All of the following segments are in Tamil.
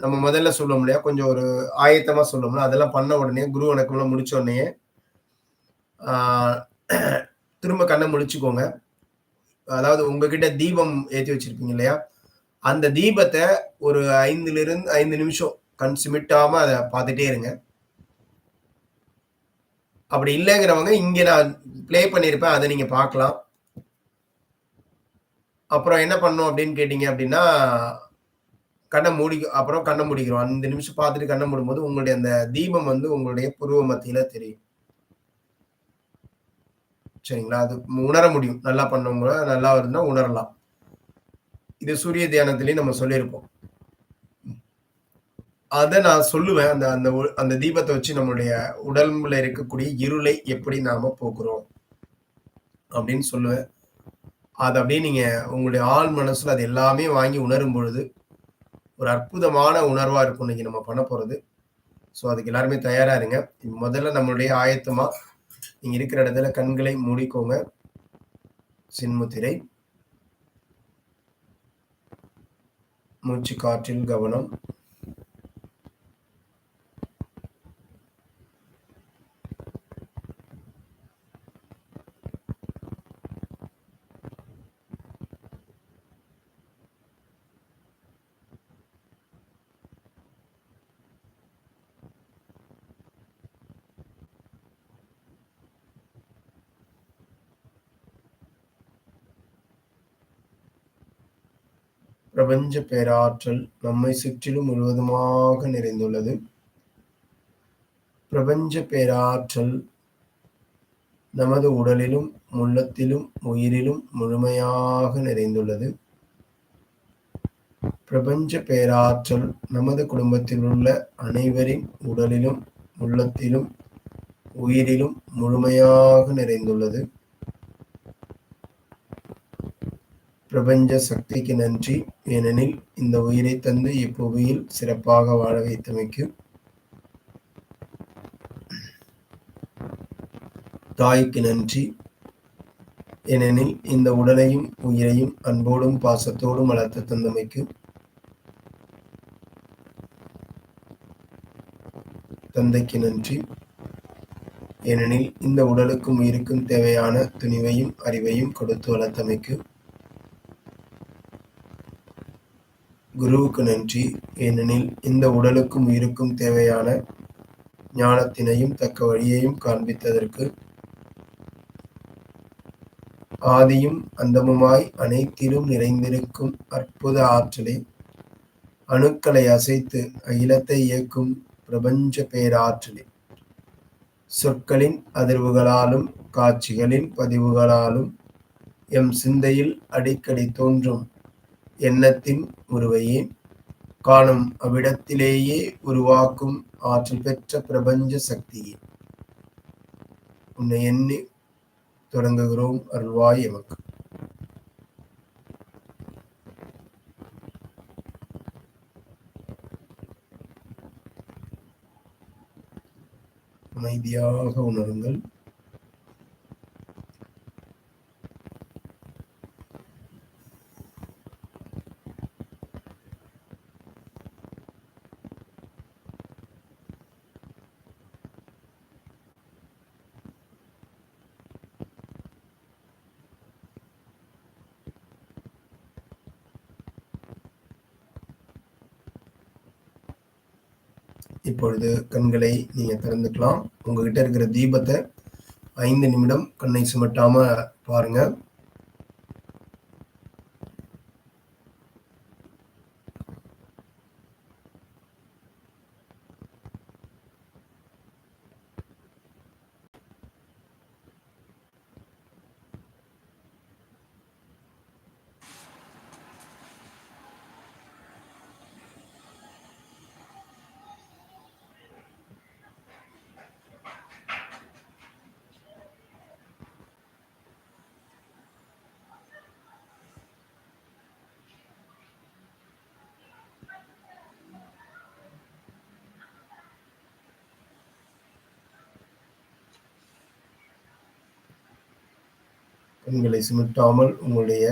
நம்ம முதல்ல சொல்லுவோம் இல்லையா கொஞ்சம் ஒரு ஆயத்தமா சொல்லுவோம்ல அதெல்லாம் பண்ண உடனே குரு வணக்கம்லாம் முடிச்ச உடனே திரும்ப கண்ணை முடிச்சுக்கோங்க அதாவது உங்ககிட்ட தீபம் ஏற்றி வச்சிருப்பீங்க இல்லையா? அந்த தீபத்தை ஒரு ஐந்துல இருந்து ஐந்து நிமிஷம் கண் சிமிட்டாம அதை பார்த்துட்டே இருங்க. அப்படி இல்லைங்கிறவங்க இங்க நான் ப்ளே பண்ணியிருப்பேன் அதை நீங்க பார்க்கலாம். அப்புறம் என்ன பண்ணும் அப்படின்னு கேட்டீங்க அப்படின்னா கண்ணை மூடி அப்புறம் கண்ணை முடிக்கிறோம். அஞ்சு நிமிஷம் பார்த்துட்டு கண்ணை மூடும்போது உங்களுடைய அந்த தீபம் வந்து உங்களுடைய புருவ மத்தியில தெரியும். சரிங்களா? அது உணர முடியும். நல்லா பண்ணவங்க நல்லா இருந்தா உணரலாம். இது சூரிய தியானத்திலயும் நம்ம சொல்லியிருப்போம். அதை நான் சொல்லுவேன். அந்த அந்த அந்த தீபத்தை வச்சு நம்மளுடைய உடம்புல இருக்கக்கூடிய இருளை எப்படி நாம போக்குறோம் அப்படின்னு சொல்லுவேன். அது அப்படியே நீங்க உங்களுடைய ஆள் மனசுல அது எல்லாமே வாங்கி உணரும் பொழுது ஒரு அற்புதமான உணர்வா இருக்கும் இன்னைக்கு நம்ம பண்ண போறது. ஸோ அதுக்கு எல்லாருமே தயாரா இருங்க. முதல்ல நம்மளுடைய ஆயத்தமா நீங்க இருக்கிற இடத்துல கண்களை மூடிக்கோங்க. சின்முத்திரை. மூச்சு காற்றில் கவனம். பிரபஞ்ச பேராற்றல் நம்மை சுற்றிலும் முழுவதுமாக நிறைந்துள்ளது. பிரபஞ்ச பேராற்றல் நமது உடலிலும் உள்ளத்திலும் உயிரிலும் முழுமையாக நிறைந்துள்ளது. பிரபஞ்ச பேராற்றல் நமது குடும்பத்தில் உள்ள அனைவரின் உடலிலும் உள்ளத்திலும் உயிரிலும் முழுமையாக நிறைந்துள்ளது. பிரபஞ்ச சக்திக்கு நன்றி. ஏனெனில் இந்த உயிரை தந்து இப்புவியில் சிறப்பாக வாழ வைத்தமைக்கு. தாய்க்கு நன்றி. ஏனெனில் இந்த உடலையும் உயிரையும் அன்போடும் பாசத்தோடும் வளர்த்து தந்தமைக்கு. தந்தைக்கு நன்றி. ஏனெனில் இந்த உடலுக்கும் உயிருக்கும் தேவையான துணிவையும் அறிவையும் கொடுத்து வளர்த்தமைக்கு. குருவுக்கு நன்றி. ஏனெனில் இந்த உடலுக்கும் உயிருக்கும் தேவையான ஞானத்தினையும் தக்க வழியையும் காண்பித்ததற்கு ஆதியும் அந்தமுமாய் அனைத்திலும் நிறைந்திருக்கும் அற்புத ஆற்றலை அணுக்களை அசைத்து அகிலத்தை இயக்கும் பிரபஞ்ச பேராற்றலை. சொற்களின் அதிர்வுகளாலும் காட்சிகளின் பதிவுகளாலும் எம் சிந்தையில் அடிக்கடி தோன்றும் எண்ணத்தின் உருவையே காணும் அவ்விடத்திலேயே உருவாக்கும் ஆற்றல் பெற்ற பிரபஞ்ச சக்தியே. உன்னை எண்ணி தொடங்குகிறோம் அருள்வாய் எமக்கு. அமைதியாக உணருங்கள். இப்பொழுது கண்களை நீங்க திறந்துக்கலாம். உங்ககிட்ட இருக்கிற தீபத்தை ஐந்து நிமிடம் கண்ணை சுமட்டாம பாருங்க. கண்களை சுமிட்டாமல் உங்களுடைய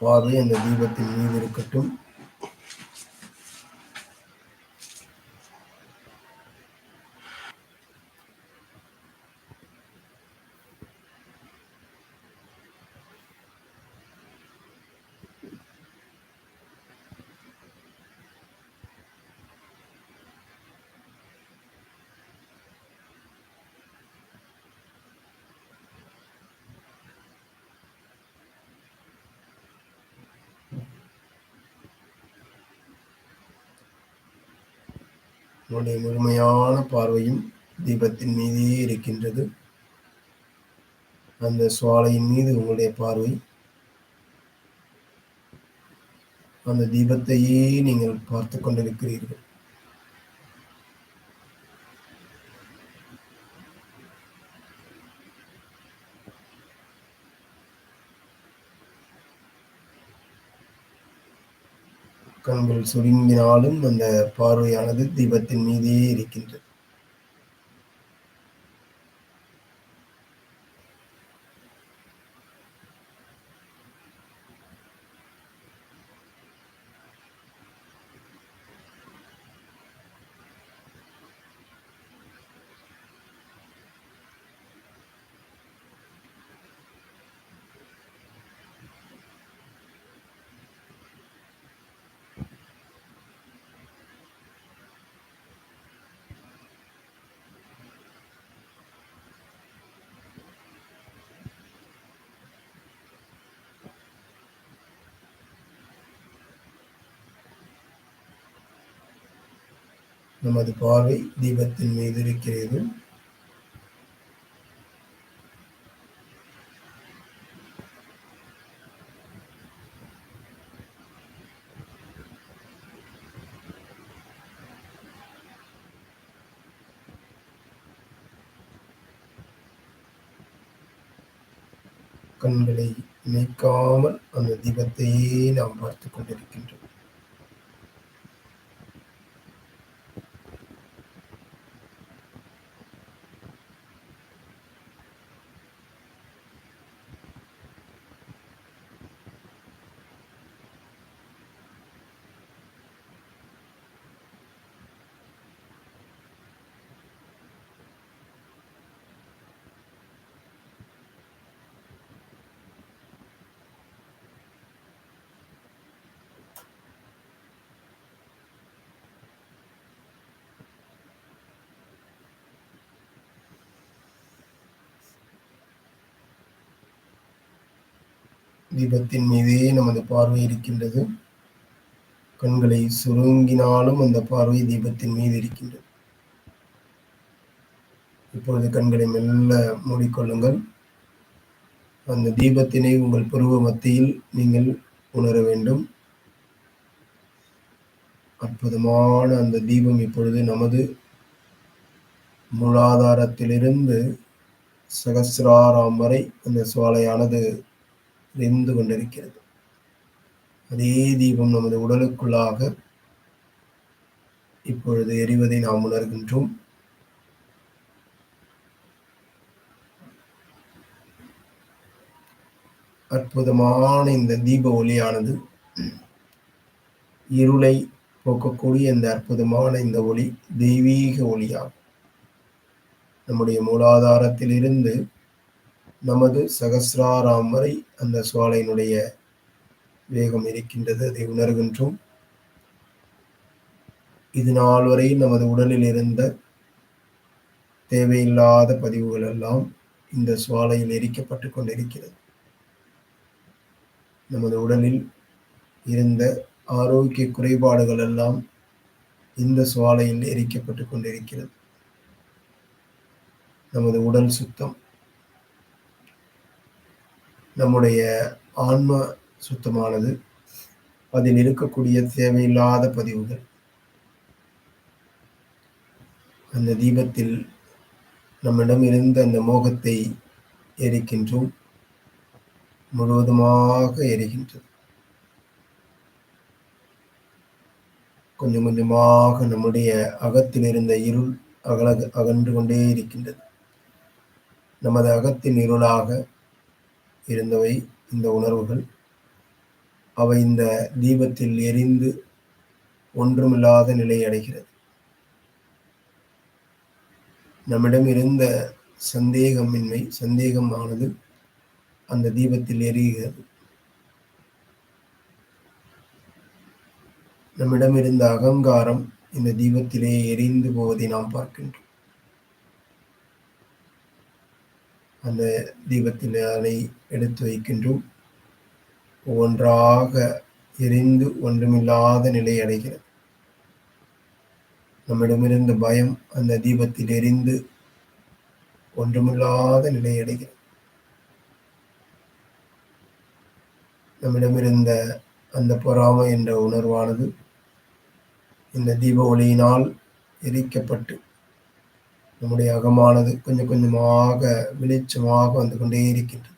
பார்வை அந்த தீபத்தின் மீது இருக்கட்டும். உன்னுடைய முழுமையான பார்வையும் தீபத்தின் மீதே இருக்கின்றது. அந்த சுவாலையின் மீது உங்களுடைய பார்வை. அந்த தீபத்தையே நீங்கள் பார்த்து கொண்டிருக்கிறீர்கள். கண்கள் சுருங்கினாலும் அந்த பார்வையானது தீபத்தின் மீதே இருக்கின்றது. நமது பார்வை தீபத்தின் மீது இருக்கிறது. கண்களை இணைக்காமல் அந்த தீபத்தையே நாம் பார்த்து கொண்டிருக்கின்றோம். தீபத்தின் மீதே நமது பார்வை இருக்கின்றது. கண்களை சுருங்கினாலும் அந்த பார்வை தீபத்தின் மீது இருக்கின்றது. இப்பொழுது கண்களை மெல்ல மூடிக்கொள்ளுங்கள். அந்த தீபத்தினை உங்கள் பருவ மத்தியில் நீங்கள் உணர வேண்டும். அற்புதமான அந்த தீபம் இப்பொழுது நமது மூலாதாரத்திலிருந்து சகசிராராம் வரை அந்த சுவாலையானது எரிந்து கொண்டிருக்கிறது. அதே தீபம் நமது உடலுக்குள்ளாக இப்பொழுது எரிவதை நாம் உணர்கின்றோம். அற்புதமான இந்த தீப ஒளியானது இருளை போக்கக்கூடிய இந்த அற்புதமான இந்த ஒளி தெய்வீக ஒளியாகும். நம்முடைய மூலாதாரத்திலிருந்து நமது சகசிராராம் வரை அந்த சுவாலையினுடைய வேகம் இருக்கின்றது. அதை உணர்கின்றோம். இது நாள் வரை நமது உடலில் இருந்த தேவையில்லாத பதிவுகள் எல்லாம் இந்த சுவாலையில் எரிக்கப்பட்டு கொண்டிருக்கிறது. நமது உடலில் இருந்த ஆரோக்கிய குறைபாடுகள் எல்லாம் இந்த சுவாலையில் எரிக்கப்பட்டு கொண்டிருக்கிறது. நமது உடல் சுத்தம் நம்முடைய ஆன்ம சுத்தமானது அதில் இருக்கக்கூடிய தேவையில்லாத பதிவுகள். அந்த தீபத்தில் நம்மிடம் இருந்த அந்த மோகத்தை எரிக்கின்றோம். முழுவதுமாக எரிகின்றது. கொஞ்சம் கொஞ்சமாக நம்முடைய அகத்தில் இருந்த இருள் அகல அகன்று கொண்டே இருக்கின்றது. நமது அகத்தின் இருளாக இருந்தவை இந்த உணர்வுகள். அவை இந்த தீபத்தில் எரிந்து ஒன்றுமில்லாத நிலை அடைகிறது. நம்மிடம் இருந்த சந்தேகமின்மை சந்தேகமானது அந்த தீபத்தில் எரிகிறது. நம்மிடம் இருந்த அகங்காரம் இந்த தீபத்திலே எரிந்து போவதை நாம் பார்க்கின்றோம். அந்த தீபத்தில் அலை எடுத்து வைக்கின்றோம். ஒவ்வொன்றாக எரிந்து ஒன்றுமில்லாத நிலை அடைகிறது. நம்மிடமிருந்த பயம் அந்த தீபத்தில் எரிந்து ஒன்றுமில்லாத நிலை அடைகிறது. நம்மிடமிருந்த அந்த பொறாமை என்ற உணர்வானது இந்த தீப ஒளியினால் எரிக்கப்பட்டு நம்முடைய அகமானது கொஞ்சம் கொஞ்சமாக வெளிச்சமாக வந்து கொண்டே இருக்கின்றது.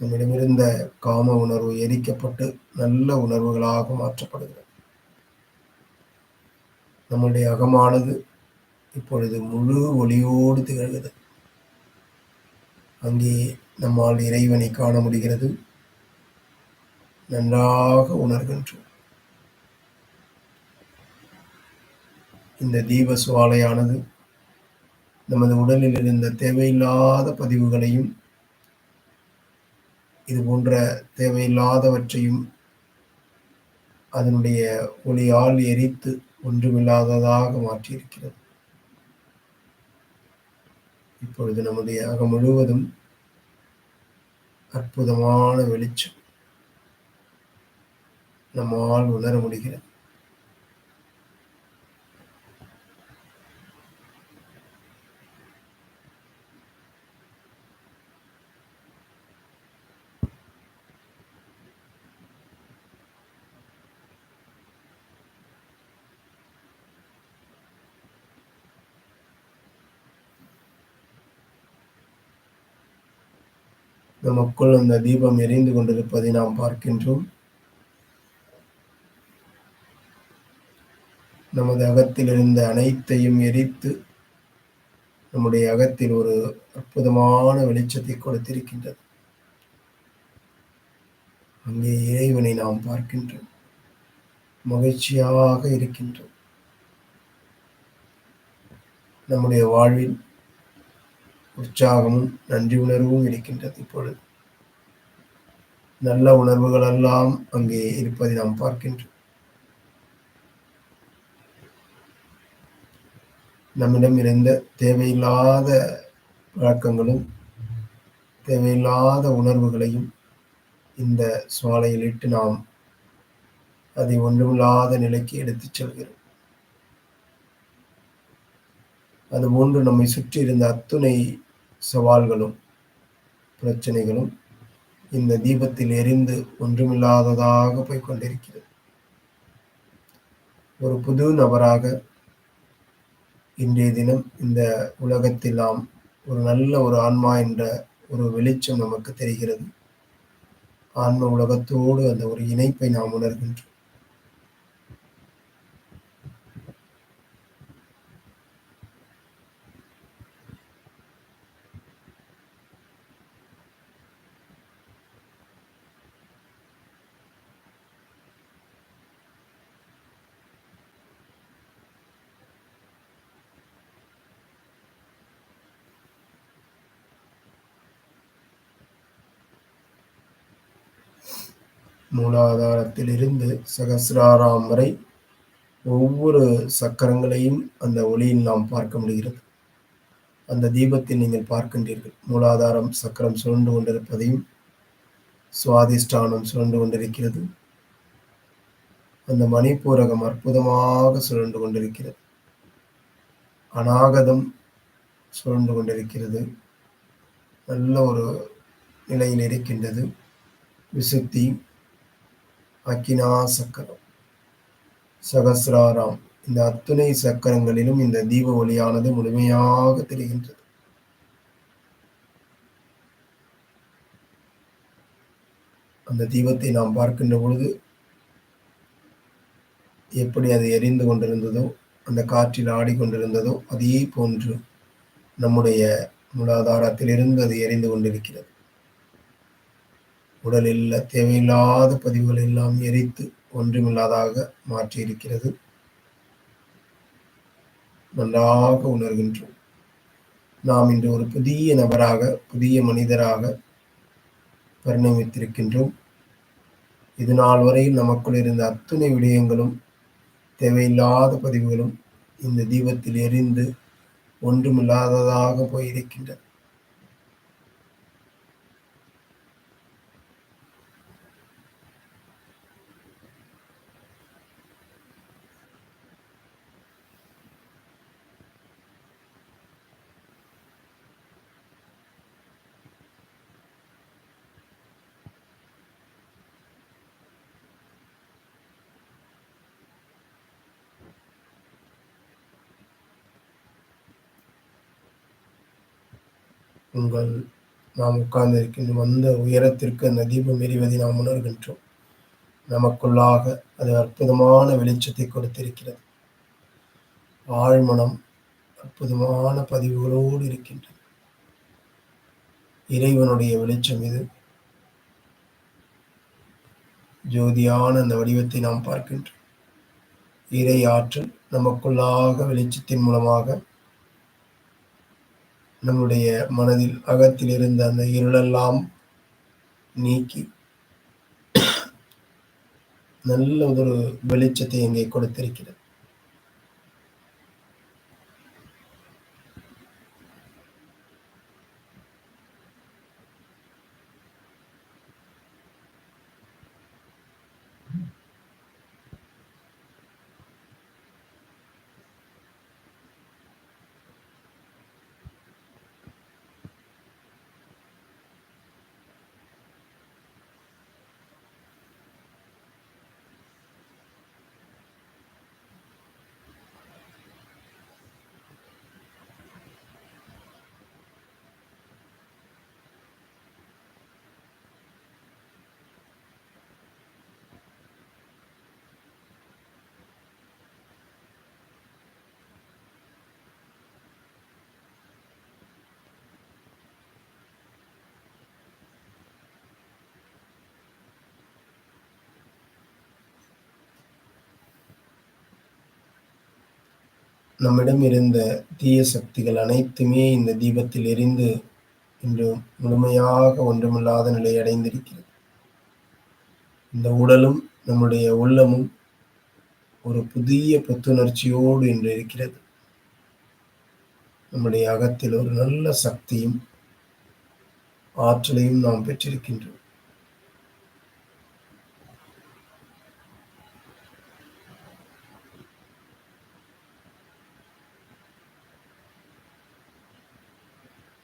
நம்மிடமிருந்த காம உணர்வு எரிக்கப்பட்டு நல்ல உணர்வுகளாக மாற்றப்படுகிறது. நம்முடைய அகமானது இப்பொழுது முழு ஒளியோடு திகழ்கிறது. அங்கே நம்மால் இறைவனை காண முடிகிறது. நன்றாக உணர்கின்றோம். இந்த தீப சுவாலையானது நமது உடலில் இருந்த தேவையில்லாத பதிவுகளையும் இது போன்ற தேவையில்லாதவற்றையும் அதனுடைய ஒளியால் எரித்து ஒன்றுமில்லாததாக மாற்றியிருக்கிறது. இப்பொழுது நம்முடைய அகம் முழுவதும் அற்புதமான வெளிச்சம் நம்மால் உணர முடிகிறது. நமக்குள் அந்த தீபம் எரிந்து கொண்டிருப்பதை நாம் பார்க்கின்றோம். நமது அகத்தில் இருந்த அனைத்தையும் எரித்து நம்முடைய அகத்தில் ஒரு அற்புதமான வெளிச்சத்தை கொடுத்திருக்கின்றது. அங்கே இறைவனை நாம் பார்க்கின்றோம். மகிழ்ச்சியாக இருக்கின்றோம். நம்முடைய வாழ்வில் உற்சாகமும் நன்றி உணர்வும் இருக்கின்றது இப்பொழுது. நல்ல உணர்வுகள் எல்லாம் அங்கே இருப்பதை நாம் பார்க்கின்றோம். நம்மிடம் இருந்த தேவையில்லாத பழக்கங்களும் தேவையில்லாத உணர்வுகளையும் இந்த சுவாலையில் இட்டு நாம் அதை ஒன்றுமில்லாத நிலைக்கு எடுத்துச் செல்கிறோம். அதுபோன்று நம்மை சுற்றி இருந்த அத்துணை சவால்களும் பிரச்சனைகளும் இந்த தீபத்தில் எரிந்து ஒன்றுமில்லாததாக போய் கொண்டிருக்கிறது ஒரு புது நபராக இன்றைய தினம் இந்த உலகத்தில் நாம் ஒரு நல்ல ஒரு ஆன்மா என்ற ஒரு வெளிச்சம் நமக்கு தெரிகிறது. ஆன்ம உலகத்தோடு அந்த ஒரு இணைப்பை நாம் உணர்கின்றோம். மூலாதாரத்திலிருந்து சகசிராராம் வரை ஒவ்வொரு சக்கரங்களையும் அந்த ஒளியில் நாம் பார்க்க முடிகிறது. அந்த தீபத்தில் நீங்கள் பார்க்கின்றீர்கள். மூலாதாரம் சக்கரம் சுழண்டு கொண்டிருப்பதையும் சுவாதிஷ்டானம் சுழண்டு கொண்டிருக்கிறது. அந்த மணிப்பூரகம் அற்புதமாக சுழண்டு கொண்டிருக்கிறது. அநாகதம் சுழண்டு கொண்டிருக்கிறது. நல்ல ஒரு நிலையில் இருக்கின்றது. விசுத்தி அக்கினா சக்கரம் சகசிராராம். இந்த அத்துணை சக்கரங்களிலும் இந்த தீப ஒளியானது முழுமையாக தெரிகின்றது. அந்த தீபத்தை நாம் பார்க்கின்ற பொழுது எப்படி அது எரிந்து கொண்டிருந்ததோ அந்த காற்றில் ஆடிக்கொண்டிருந்ததோ அதே போன்று நம்முடைய மூலாதாரத்திலிருந்து அது எரிந்து கொண்டிருக்கிறது. உடலில் தேவையில்லாத பதிவுகள் எல்லாம் எரித்து ஒன்றுமில்லாதாக மாற்றியிருக்கிறது. நன்றாக உணர்கின்றோம். நாம் இன்று ஒரு புதிய நபராக புதிய மனிதராக பரிணமித்திருக்கின்றோம். இது நாள் வரையில் நமக்குள் இருந்த அத்துணை விடயங்களும் தேவையில்லாத பதிவுகளும் இந்த தீபத்தில் எரிந்து ஒன்றுமில்லாததாக போயிருக்கின்றன. உங்கள் நாம் உட்கார்ந்திருக்கின்ற வந்த அந்த உயரத்திற்கு அந்த தீபம் எரிவதை நாம் உணர்கின்றோம். நமக்குள்ளாக அது அற்புதமான வெளிச்சத்தை கொடுத்திருக்கிறது. ஆழ்மனம் அற்புதமான பதிவுகளோடு இருக்கின்றது. இறைவனுடைய வெளிச்சம் இது. ஜோதியான அந்த வடிவத்தை நாம் பார்க்கின்றோம். இறை ஆற்றல் நமக்குள்ளாக வெளிச்சத்தின் மூலமாக நம்முடைய மனதில் அகத்தில் இருந்த அந்த இருளெல்லாம் நீக்கி நல்ல ஒரு வெளிச்சத்தை இங்கே கொடுத்திருக்கிறது. நம்மிடம் இருந்த தீய சக்திகள் அனைத்துமே இந்த தீபத்தில் எரிந்து இன்று முழுமையாக ஒன்றுமில்லாத நிலை அடைந்திருக்கிறது. இந்த உடலும் நம்முடைய உள்ளமும் ஒரு புதிய புத்துணர்ச்சியோடு இன்று இருக்கிறது. நம்முடைய அகத்தில் ஒரு நல்ல சக்தியும் ஆற்றலையும் நாம் பெற்றிருக்கின்றோம்.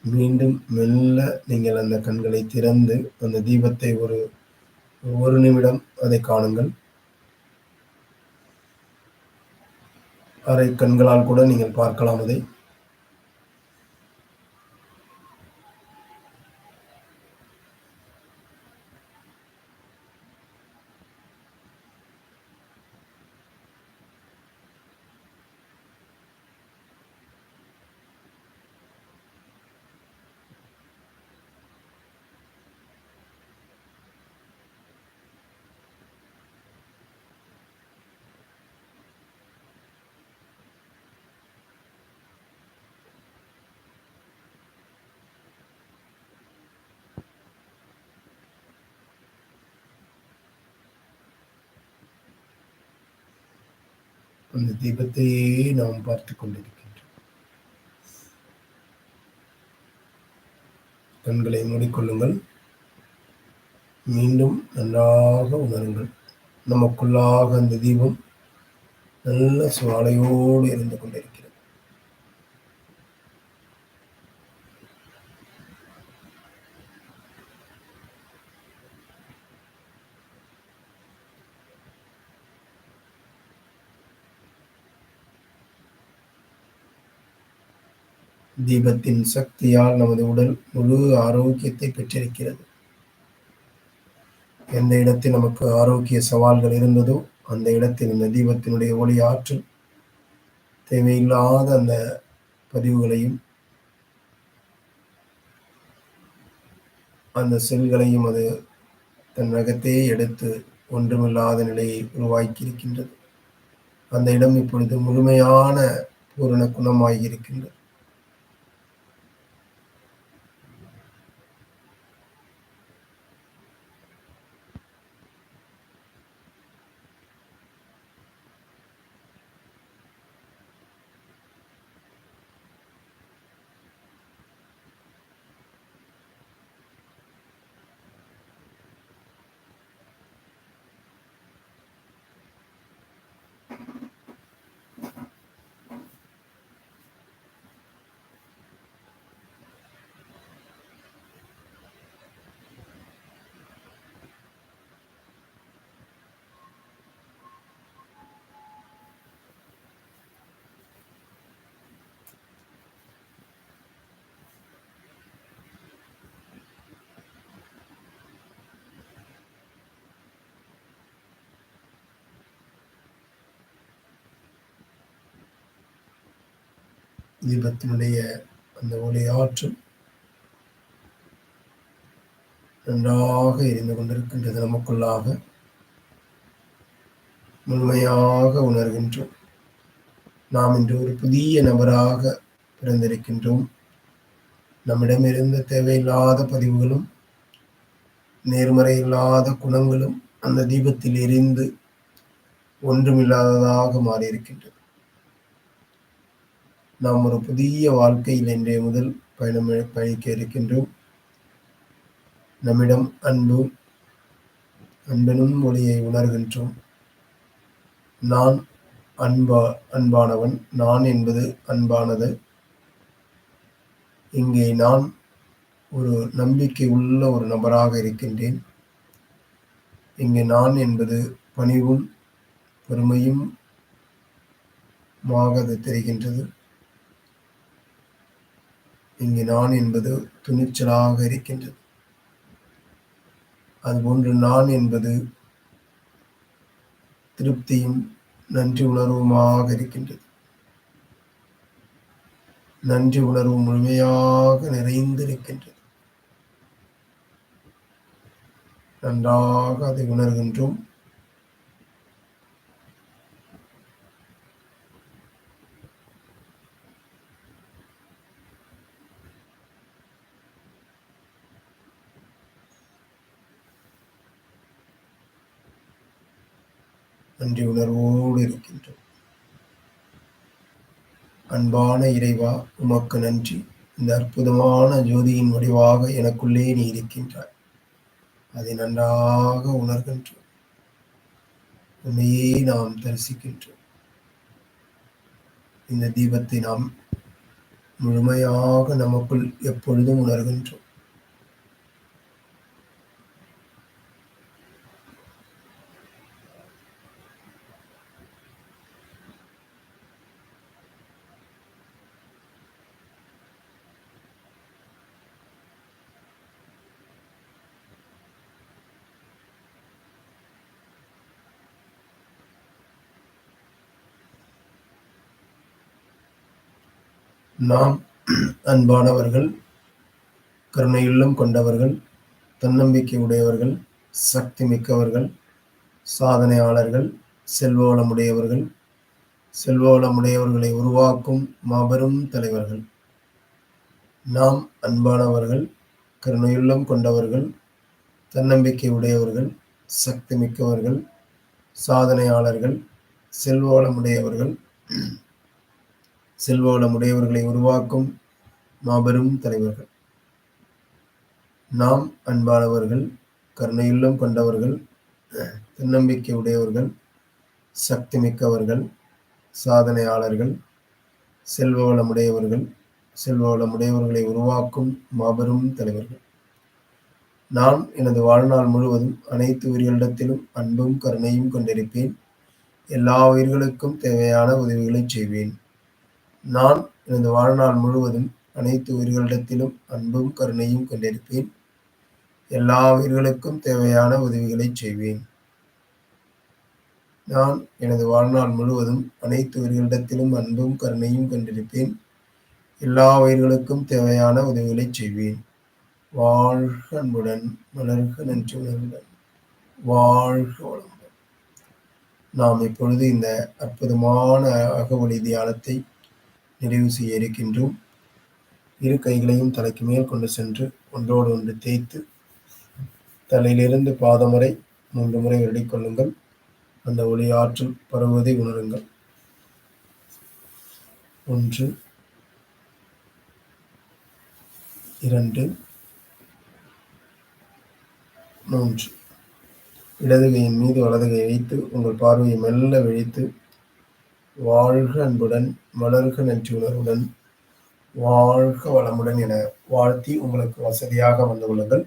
மீண்டும் மெல்ல நீங்கள் அந்த கண்களை திறந்து அந்த தீபத்தை ஒரு ஒரு நிமிடம் அதை காணுங்கள். அரை கண்களால் கூட நீங்கள் பார்க்கலாம் அதை. அந்த தீபத்தையே நாம் பார்த்து கொண்டிருக்கின்றோம். கண்களை மூடிக்கொள்ளுங்கள். மீண்டும் நன்றாக உணருங்கள். நமக்குள்ளாக அந்த தீபம் நல்ல சுவாலையோடு இருந்து கொண்டிருக்கிறது. தீபத்தின் சக்தியால் நமது உடல் முழு ஆரோக்கியத்தை பெற்றிருக்கிறது. எந்த இடத்தில் நமக்கு ஆரோக்கிய சவால்கள் இருந்ததோ அந்த இடத்தில் இந்த தீபத்தினுடைய ஒளி ஆற்றல் தேவையில்லாத அந்த பதிவுகளையும் அந்த செல்களையும் அது தன் நகத்தையே எடுத்து ஒன்றுமில்லாத நிலையை உருவாக்கி இருக்கின்றது அந்த இடம் இப்பொழுது முழுமையான பூரண குணமாகி இருக்கின்றது தீபத்தினுடைய அந்த ஒளி நன்றாக எரிந்து கொண்டிருக்கின்றது நமக்குள்ளாக. முழுமையாக உணர்கின்றோம். நாம் இன்று ஒரு புதிய நபராக பிறந்திருக்கின்றோம். நம்மிடமிருந்த தேவையில்லாத பதிவுகளும் நேர்மறை இல்லாத குணங்களும் அந்த தீபத்தில் எரிந்து ஒன்றுமில்லாததாக மாறியிருக்கின்றது. நாம் ஒரு புதிய வாழ்க்கையில் இன்றைய முதல் பயணம் பயணிக்க இருக்கின்றோம். நம்மிடம் அன்பு அன்பனும் மொழியை உணர்கின்றோம். நான் அன்பா அன்பானவன். நான் என்பது அன்பானது. இங்கே நான் ஒரு நம்பிக்கை உள்ள ஒரு நபராக இருக்கின்றேன். இங்கே நான் என்பது பணிவும் பெருமையும் அது தெரிகின்றது. இங்கு நான் என்பது துணிச்சலாக இருக்கின்றது. அதுபோன்று நான் என்பது திருப்தியும் நன்றி உணர்வுமாக இருக்கின்றது. நன்றி உணர்வு முழுமையாக நிறைந்திருக்கின்றது. நன்றாக அதை உணர்கின்றோம். நன்றி உணர்வோடு இருக்கின்றோம். அன்பான இறைவா உமக்கு நன்றி. இந்த அற்புதமான ஜோதியின் வடிவாக எனக்குள்ளே நீ இருக்கின்றாய். அதை நன்றாக உணர்கின்றோம். உண்மையே நாம் தரிசிக்கின்றோம். இந்த தீபத்தை நாம் முழுமையாக நமக்குள் எப்பொழுதும் உணர்கின்றோம். நாம் அன்பானவர்கள் கருணையுள்ளம் கொண்டவர்கள் தன்னம்பிக்கை உடையவர்கள் சக்தி மிக்கவர்கள் சாதனையாளர்கள் செல்வவளமுடையவர்கள் செல்வவளமுடையவர்களை உருவாக்கும் மாபெரும் தலைவர்கள். நாம் அன்பானவர்கள் கருணையுள்ளம் கொண்டவர்கள் தன்னம்பிக்கை உடையவர்கள் சக்தி மிக்கவர்கள் சாதனையாளர்கள் செல்வவளமுடையவர்கள் செல்வவளமுடையவர்களை உருவாக்கும் மாபெரும் தலைவர்கள். நாம் அன்பானவர்கள் கருணையுள்ளம் கொண்டவர்கள் தன்னம்பிக்கை உடையவர்கள் சக்தி மிக்கவர்கள் சாதனையாளர்கள் செல்வவளமுடையவர்கள் செல்வவளமுடையவர்களை உருவாக்கும் மாபெரும் தலைவர்கள். நான் எனது வாழ்நாள் முழுவதும் அனைத்து உயிர்களிடத்திலும் அன்பும் கருணையும் கொண்டிருப்பேன். எல்லா உயிர்களுக்கும் தேவையான உதவிகளை செய்வேன். நான் எனது வாழ்நாள் முழுவதும் அனைத்து உயிர்களிடத்திலும் அன்பும் கருணையும் கொண்டிருப்பேன். எல்லா உயிர்களுக்கும் தேவையான உதவிகளை செய்வேன். நான் எனது வாழ்நாள் முழுவதும் அனைத்து உயிர்களிடத்திலும் அன்பும் கருணையும் கொண்டிருப்பேன். எல்லா உயிர்களுக்கும் தேவையான உதவிகளை செய்வேன். வாழ்க அன்புடன் மலர்க நன்றி உணர்வுடன். வாழ்க வளமுடன். நாம் இப்பொழுது இந்த அற்புதமான அகவழி தியானத்தை நிறைவு செய்ய இருக்கின்றோம். இரு கைகளையும் தலைக்கு மேல் கொண்டு சென்று ஒன்றோடு ஒன்று தேய்த்து தலையிலிருந்து பாதம் வரை மூன்று முறை கொள்ளுங்கள். அந்த ஒளி ஆற்றல் பரவுவதை உணருங்கள். ஒன்று இரண்டு மூன்று. இடது கையின் மீது வலது கை வைத்து உங்கள் பார்வையை மெல்ல விழித்து வாழ்க அன்புடன் வளர்க நன்றியுணர்வுடன் வாழ்க வளமுடன் என வாழ்த்தி உங்களுக்கு வசதியாக வந்து கொள்ளுங்கள்.